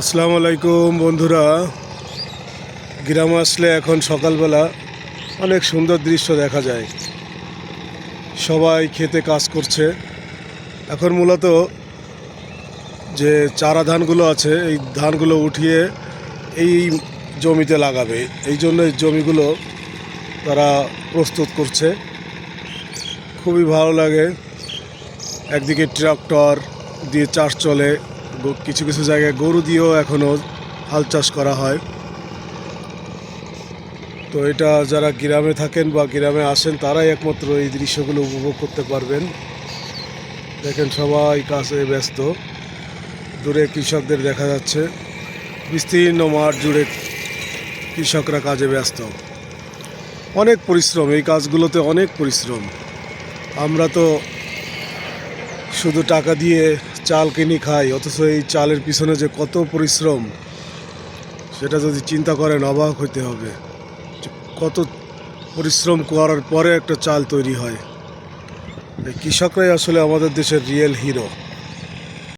আসসালামু আলাইকুম, বন্ধুরা। গ্রাম আসলে এখন সকালবেলা অনেক সুন্দর দৃশ্য দেখা যায়। সবাই খেতে কাজ করছে। এখন মূলত যে চারা ধানগুলো আছে, এই ধানগুলো উঠিয়ে এই জমিতে লাগাবে। এই জন্য এই জমিগুলো তারা প্রস্তুত করছে। খুবই ভালো লাগে। একদিকে ট্রাক্টর দিয়ে চাষ চলে। কিছু কিছু জায়গায় গরু দিয়েও এখনও হাল চাষ করা হয়। তো এটা যারা গ্রামে থাকেন বা গ্রামে আসেন, তারাই একমাত্র এই দৃশ্যগুলো উপভোগ করতে পারবেন। দেখেন সবাই কাজে ব্যস্ত। দূরে কৃষকদের দেখা যাচ্ছে। বিস্তীর্ণ মাঠ জুড়ে কৃষকরা কাজে ব্যস্ত। অনেক পরিশ্রম, এই কাজগুলোতে অনেক পরিশ্রম। আমরা তো শুধু টাকা দিয়ে চাল কিনি খাই অথচ এই চালের পিছনে যে কত পরিশ্রম, সেটা যদি চিন্তা করেন অবাক হইতে হবে। কত পরিশ্রম করার পরে একটা চাল তৈরি হয়। কৃষকরাই আসলে আমাদের দেশের রিয়েল হিরো